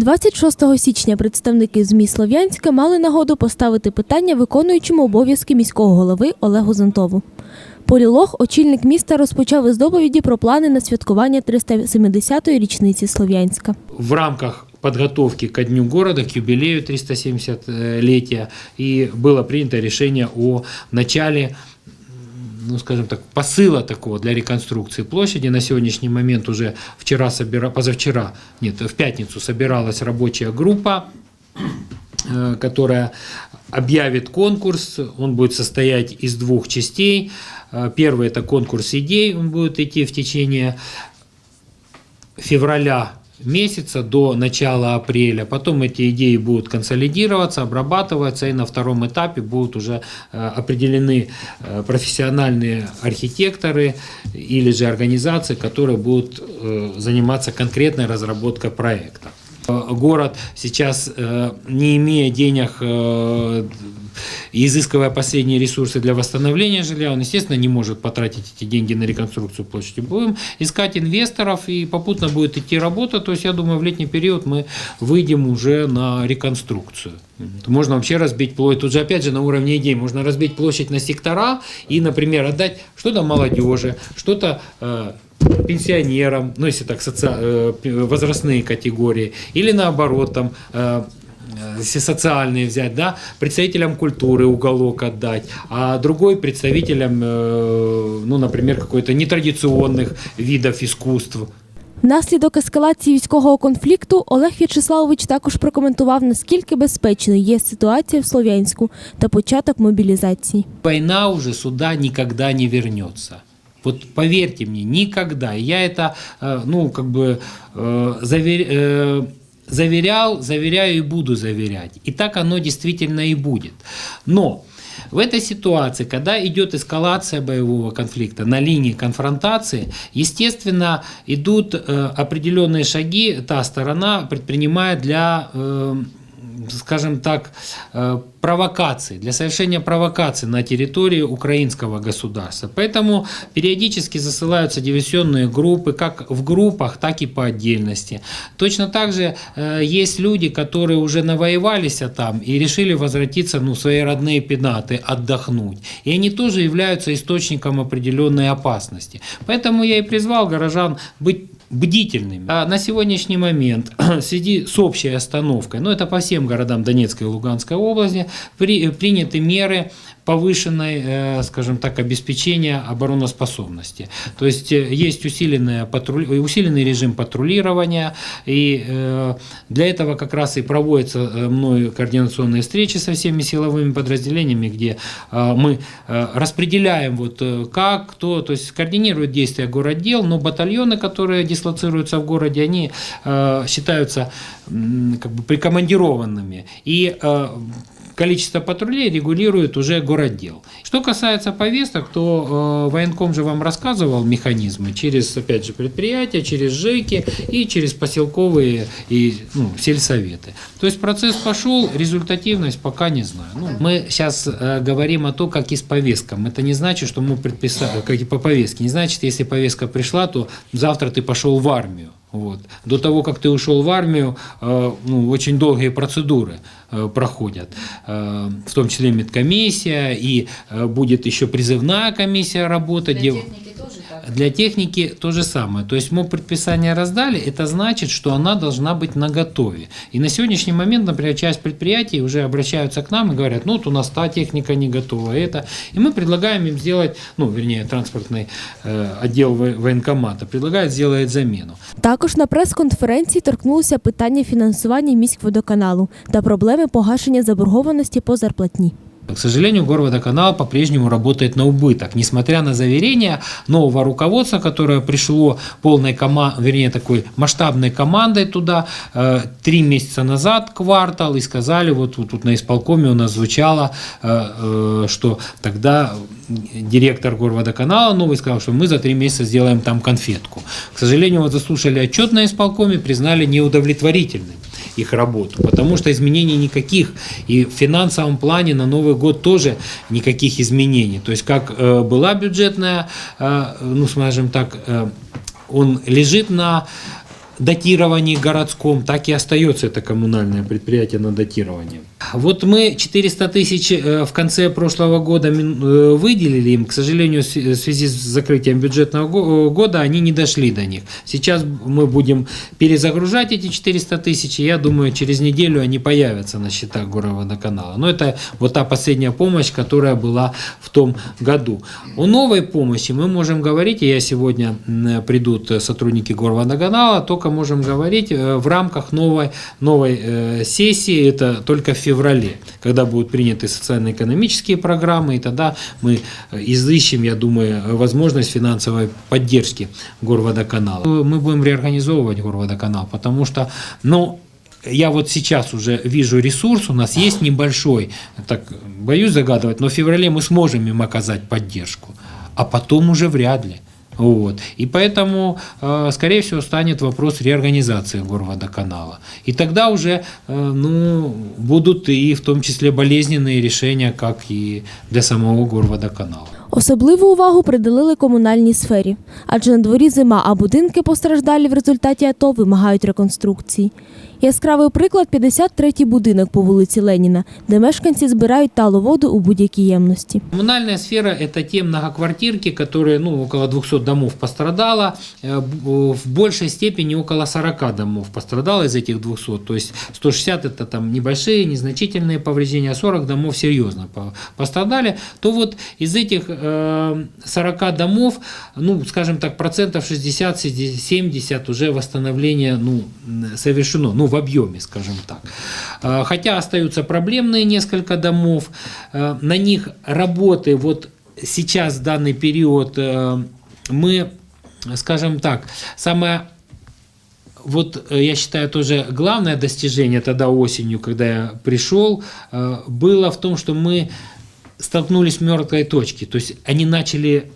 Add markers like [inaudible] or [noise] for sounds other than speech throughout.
26 січня представники ЗМІ Слов'янська мали нагоду поставити питання виконуючому обов'язки міського голови Олегу Зонтову. Полілог, очільник міста, розпочав із доповіді про плани на святкування 370-ї річниці Слов'янська. в рамках подготовки ко Дню города, к юбилею 370-летия, и было принято решение о начале ну, скажем так, посыла такого для реконструкции площади. На сегодняшний момент уже вчера, собира... позавчера, нет, в пятницу собиралась рабочая группа, э, которая объявит конкурс. Он будет состоять из двух частей. Э, Первый – это конкурс идей, он будет идти в течение февраля месяца до начала апреля. Потом эти идеи будут консолидироваться, обрабатываться, и на втором этапе будут уже э, определены э, профессиональные архитекторы или же организации, которые будут э, заниматься конкретной разработкой проекта. Город сейчас, не имея денег и изыскивая последние ресурсы для восстановления жилья, он, естественно, не может потратить эти деньги на реконструкцию площади. Будем искать инвесторов, и попутно будет идти работа. То есть, я думаю, в летний период мы выйдем уже на реконструкцию. Можно вообще разбить площадь, тут же опять же на уровне идей, можно разбить площадь на сектора и, например, отдать что-то молодежи, что-то э, пенсионерам, ну если так, соци... э, возрастные категории, или наоборот, там, э, если социальные взять, да, представителям культуры уголок отдать, а другой представителям, э, ну, например, какой-то нетрадиционных видов искусств, Внаслідок ескалації військового конфлікту Олег В'ячеславович також прокоментував, наскільки безпечною є ситуація в Слов'янську та початок мобілізації. война уже сюда никогда не вернется. Вот поверьте мне, никогда. И Я это, э, ну, как бы э, завер- э, заверял, заверяю и буду заверять. И так оно действительно и будет. Но в этой ситуации, когда идет эскалация боевого конфликта на линии конфронтации, естественно, идут э, определенные шаги, та сторона предпринимает для э, скажем так, э, провокаций, для совершения провокаций на территории украинского государства. Поэтому периодически засылаются диверсионные группы, как в группах, так и по отдельности. Точно так же э, есть люди, которые уже навоевались там и решили возвратиться ну, в свои родные пенаты, отдохнуть. И они тоже являются источником определенной опасности. Поэтому я и призвал горожан быть бдительными. А на сегодняшний момент [clears throat] в связи с общей остановкой, ну это по всем городам Донецкой и Луганской области, при- приняты меры повышенной, э, скажем так, обеспечения обороноспособности. То есть э, есть усиленная патруль- усиленный режим патрулирования, и э, для этого как раз и проводятся мною координационные встречи со всеми силовыми подразделениями, где мы распределяем вот как, кто, то есть координирует действия городдел, но батальоны, которые дислоцируются в городе, они считаются как бы прикомандированными. И количество патрулей регулирует уже городдел. Что касается повесток, то э, военком же вам рассказывал механизмы через, опять же, предприятия, через ЖЭКи и через поселковые и ну, сельсоветы. То есть процесс пошел, результативность пока не знаю. Ну, мы сейчас э, говорим о том, как и с повестком. Это не значит, что мы предписали, как и по повестке. Не значит, если повестка пришла, то завтра ты пошел в армию. Вот. До того, как ты ушел в армию, э, ну, очень долгие процедуры э, проходят, э, в том числе медкомиссия, и будет еще призывная комиссия работать. так? для техники то же самое. То есть мы предписание раздали, это значит, что она должна быть наготове. И на сегодняшний момент, например, часть предприятий уже обращаются к нам и говорят, ну вот у нас та техника не готова, это. И мы предлагаем им сделать, ну, вернее, транспортный э, отдел во- военкомата предлагает сделать замену. Також на прес-конференції торкнулося питання фінансування міськводоканалу та проблеми погашення заборгованості по зарплатні. К сожалению, горводоканал по-прежнему работает на убыток, несмотря на заверения нового руководства, которое пришло полной командой, вернее, такой масштабной командой туда э, три месяца назад, квартал, и сказали, вот, тут на исполкоме у нас звучало, э, э, что тогда директор горводоканала новый сказал, что мы за три месяца сделаем там конфетку. К сожалению, вот заслушали отчет на исполкоме, признали неудовлетворительным их работу, потому что изменений никаких. И в финансовом плане на Новый год тоже никаких изменений. То есть как э, была бюджетная, э, ну скажем так, э, он лежит на датировании городском, так и остается это коммунальное предприятие на датировании. Вот мы 400 тысяч э, в конце прошлого года э, выделили им, к сожалению, в св- в связи с закрытием бюджетного го- э, года они не дошли до них. Сейчас мы будем перезагружать эти 400 тысяч, и я думаю, через неделю они появятся на счетах Горводоканала. Но это вот та последняя помощь, которая была в том году. О новой помощи мы можем говорить, и я сегодня придут сотрудники Горводоканала, только можем говорить в рамках новой, новой сессии, это только в феврале, когда будут приняты социально-экономические программы, и тогда мы э, изыщем, я думаю, возможность финансовой поддержки Горводоканала. Мы будем реорганизовывать Горводоканал, потому что, ну, я вот сейчас уже вижу ресурс, у нас есть небольшой, так боюсь загадывать, но в феврале мы сможем им оказать поддержку, а потом уже вряд ли. Вот. И поэтому, э, скорее всего, станет вопрос реорганизации Горводоканала. И тогда уже э, ну, будут и в том числе болезненные решения, как и для самого Горводоканала. Особливу увагу приділили комунальній сфері, адже на дворі зима, а будинки постраждалі в результаті АТО вимагають реконструкції. Яскравий приклад 53-й будинок по вулиці Леніна, де мешканці збирають талу воду у будь-якій ємності. Коммунальная сфера – это те многоквартирки, которые, ну, около 200 домов пострадало, э, б- в большей степени около 40 домов пострадало из этих 200, то есть 160 – это там небольшие, незначительные повреждения, а 40 домов серьезно по- пострадали, то вот из этих э, 40 домов, ну, скажем так, процентов 60-70 уже восстановление, ну, совершено, ну, в объеме, скажем так. Э, Хотя остаются проблемные несколько домов, э, на них работы вот сейчас, в данный период, э, мы, скажем так, самое вот э, я считаю тоже главное достижение тогда осенью, когда я пришел, э, было в том, что мы столкнулись с мертвой точки. То есть они начали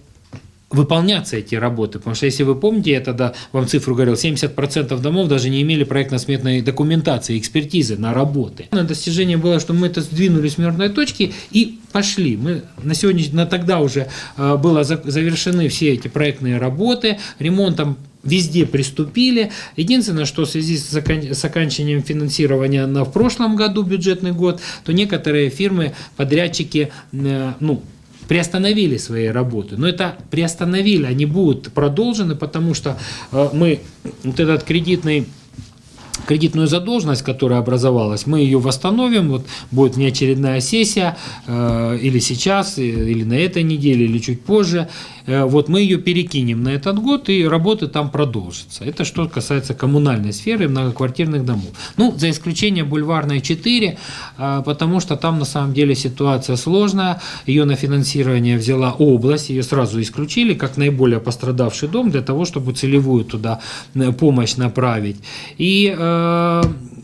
выполняться эти работы. Потому что, если вы помните, я тогда вам цифру говорил, 70% домов даже не имели проектно-сметной документации, экспертизы на работы. На достижение было, что мы это сдвинулись с мертвой точки и пошли. Мы на сегодня, на тогда уже э, было за- завершены все эти проектные работы, ремонтом везде приступили. Единственное, что в связи с, с окончанием финансирования на в прошлом году бюджетный год, то некоторые фирмы, подрядчики, э, ну, приостановили свои работы. Но это приостановили, они будут продолжены, потому что э, мы вот этот кредитный кредитную задолженность, которая образовалась, мы ее восстановим, вот будет неочередная сессия, э, или сейчас, или на этой неделе, или чуть позже, Э, вот мы ее перекинем на этот год, и работы там продолжатся. Это что касается коммунальной сферы многоквартирных домов. Ну, за исключением бульварной 4, э, потому что там на самом деле ситуация сложная, ее на финансирование взяла область, ее сразу исключили как наиболее пострадавший дом для того, чтобы целевую туда помощь направить. И э,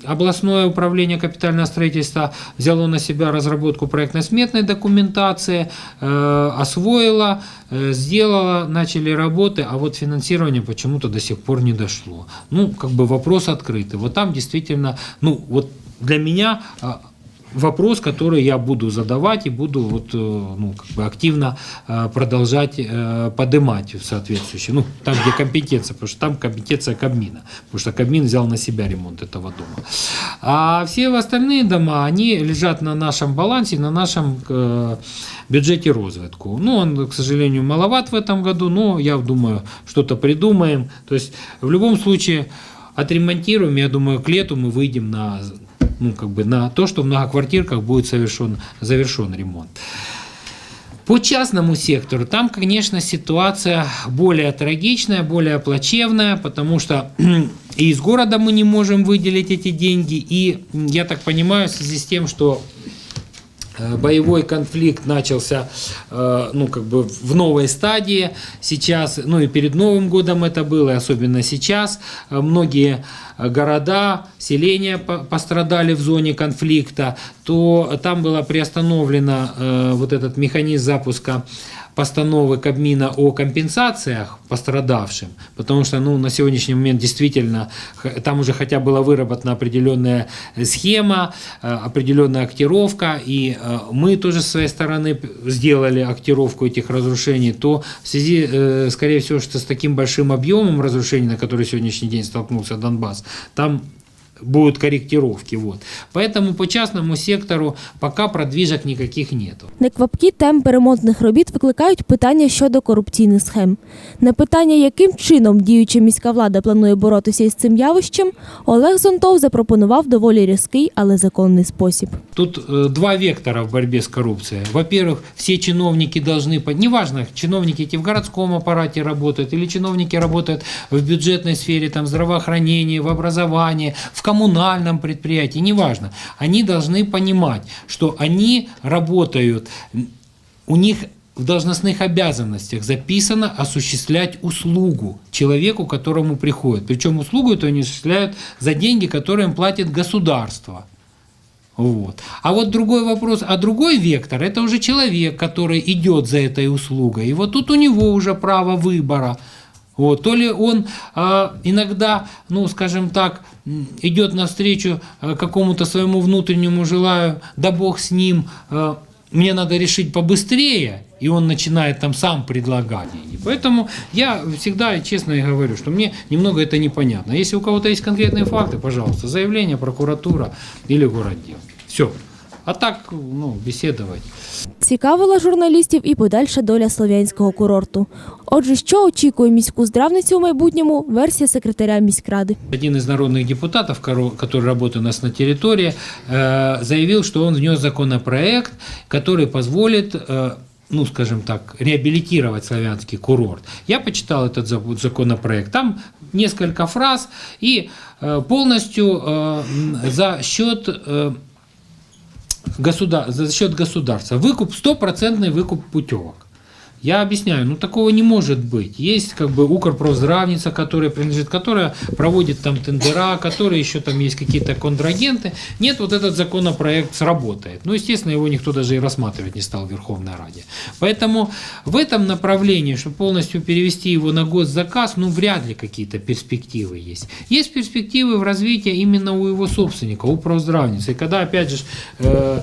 областное управление капитального строительства взяло на себя разработку проектно-сметной документации, э, освоило, э, сделало, начали работы, а вот финансирование почему-то до сих пор не дошло. Ну, как бы вопрос открытый. Вот там действительно, ну, вот для меня а, вопрос, который я буду задавать и буду вот, э, ну, как бы активно э, продолжать э, поднимать в соответствующем, ну, там, где компетенция, потому что там компетенция Кабмина, потому что Кабмин взял на себя ремонт этого дома. А все остальные дома, они лежат на нашем балансе, на нашем бюджете розвитку. Ну, он, к сожалению, маловат в этом году, но я думаю, что-то придумаем. То есть, в любом случае, отремонтируем, я думаю, к лету мы выйдем на, ну, как бы на то, что в многоквартирках будет совершен, завершен ремонт. По частному сектору там, конечно, ситуация более трагичная, более плачевная, потому что [clears throat] и из города мы не можем выделить эти деньги, и я так понимаю, в связи с тем, что боевой конфликт начался, э, ну, как бы в новой стадии. Сейчас, ну, и перед Новым годом это было, и особенно сейчас, э, многие э, города, селения по- пострадали в зоне конфликта, то там было приостановлено э, вот этот механизм запуска постановы Кабмина о компенсациях пострадавшим, потому что ну, на сегодняшний момент действительно там уже хотя была выработана определенная схема, э, определенная актировка, и э, мы тоже с своей стороны сделали актировку этих разрушений, то в связи, э, скорее всего, что с таким большим объемом разрушений, на который сегодняшний день столкнулся Донбасс, там будут корректировки. Вот. Поэтому по частному сектору пока продвижек никаких нету. Неквапкі темпи ремонтних робіт викликають питання щодо корупційних схем. На питання, яким чином діюча міська влада планує боротися із цим явищем, Олег Зонтов запропонував доволі різкий, але законний спосіб. Тут э, два вектора в борьбе с коррупцией. Во-первых, все чиновники должны, по- неважно, чиновники эти в городском аппарате работают или чиновники работают в бюджетной сфере, там, здравоохранении, в образовании, в коммунальном предприятии, неважно. Они должны понимать, что они работают, у них в должностных обязанностях записано осуществлять услугу человеку, которому приходит. Причем услугу эту они осуществляют за деньги, которые им платит государство. Вот. А вот другой вопрос, а другой вектор, это уже человек, который идет за этой услугой. И вот тут у него уже право выбора. Вот. То ли он а, иногда, ну, скажем так, идет навстречу а, какому-то своему внутреннему желаю, да бог с ним, а, мне надо решить побыстрее, и он начинает там сам предлагать. деньги. Поэтому я всегда и честно и говорю, что мне немного это непонятно. Если у кого-то есть конкретные факты, пожалуйста, заявление, прокуратура или городдел. Все. А так, ну, беседовать. Цікавила журналістів і подальша доля слов'янського курорту. Отже, що очікує міську здравницю у майбутньому? Версія секретаря міськради. Один из народных депутатов, коро- который работает у нас на территории, э, заявил, что он внес законопроект, который позволит э, ну, скажем так, реабилитировать славянский курорт. Я почитал этот за- законопроект. Там несколько фраз и э, полностью э, м, за счет э, государ... за счет государства. Выкуп, стопроцентный выкуп путевок. Я объясняю, ну такого не может быть. Есть как бы Укрпроздравница, которая принадлежит, которая проводит там тендера, которые еще там есть какие-то контрагенты. Нет, вот этот законопроект сработает. Ну, естественно, его никто даже и рассматривать не стал в Верховной Раде. Поэтому в этом направлении, чтобы полностью перевести его на госзаказ, ну, вряд ли какие-то перспективы есть. Есть перспективы в развитии именно у его собственника, у правоздравницы. И когда, опять же, э,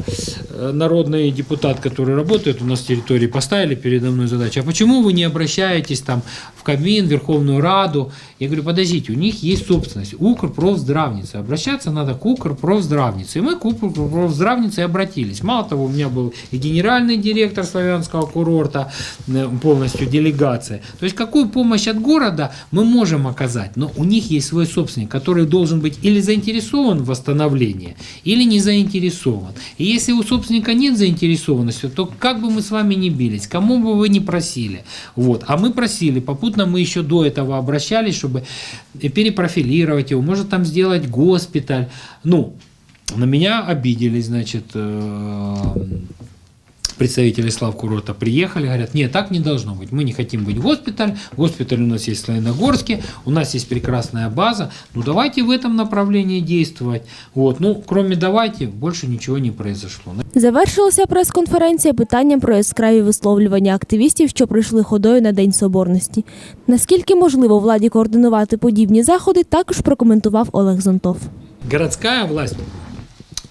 э, народный депутат, который работает у нас в территории, поставили передо мной задачу, а почему вы не обращаетесь там в Кабмин, Верховную Раду? Я говорю, подождите, у них есть собственность, Укрпровздравница. Обращаться надо к Укрпровздравнице. И мы к Укрпровздравнице обратились. Мало того, у меня был и генеральный директор славянского курорта, э, полностью делегация. То есть какую помощь от города мы можем оказать, но у них есть свой собственник, который должен быть или заинтересован в восстановлении, или не заинтересован. И если у собственника нет заинтересованности, то как бы мы с вами ни бились, кому бы вы ни просили, вот, а мы просили, попутно мы еще до этого обращались, чтобы перепрофилировать его, может там сделать госпиталь, ну, на меня обиделись, значит, э, представители Славкурорта приехали, говорят, нет, так не должно быть, мы не хотим быть госпиталь, госпиталь у нас есть в Славяногорске, у нас есть прекрасная база, ну давайте в этом направлении действовать. Вот, ну, кроме давайте, больше ничего не произошло. Завершилася прес-конференція питанням про яскраві висловлювання активістів, що прийшли ходою на День Соборності. Наскільки можливо владі координувати подібні заходи, також прокоментував Олег Зонтов. городская власть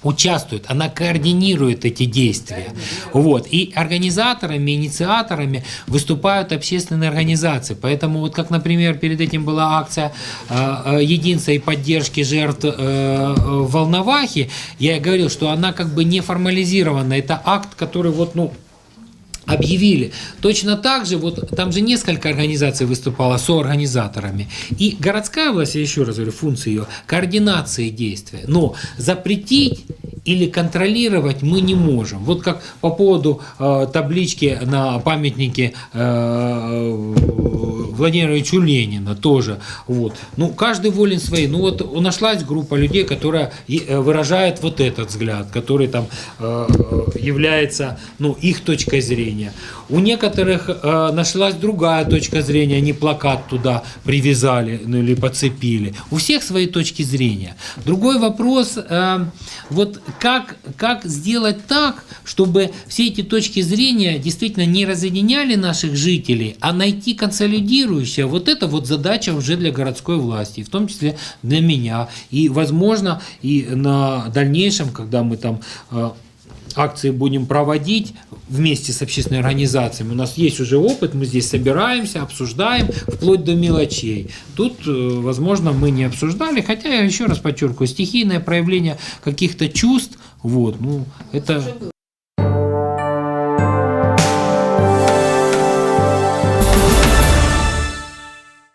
участвует, она координирует эти действия. Вот. И организаторами, инициаторами выступают общественные организации. Поэтому, вот как, например, перед этим была акция э, э, единства и поддержки жертв э, э, Волновахи, я говорил, что она как бы не формализирована. Это акт, который вот, ну, объявили. Точно так же, вот там же несколько организаций выступало соорганизаторами. И городская власть, я еще раз говорю, функция ее координации действия. Но запретить или контролировать мы не можем. Вот как по поводу э, таблички на памятнике э, Владимира Ильичу Ленина тоже. Вот. Ну, каждый волен своей. Ну, вот нашлась группа людей, которая э, выражает вот этот взгляд, который там э, э, является, ну, их точкой зрения. У некоторых э, нашлась другая точка зрения, они плакат туда привязали ну, или подцепили. У всех свои точки зрения. Другой вопрос, э, вот как, как сделать так, чтобы все эти точки зрения действительно не разъединяли наших жителей, а найти консолидирующее, вот это вот задача уже для городской власти, в том числе для меня. И, возможно, и на дальнейшем, когда мы там э, акции будем проводить вместе с общественными организациями. У нас есть уже опыт, мы здесь собираемся, обсуждаем, вплоть до мелочей. Тут, э, возможно, мы не обсуждали, хотя я еще раз подчеркиваю, стихийное проявление каких-то чувств, вот, ну, это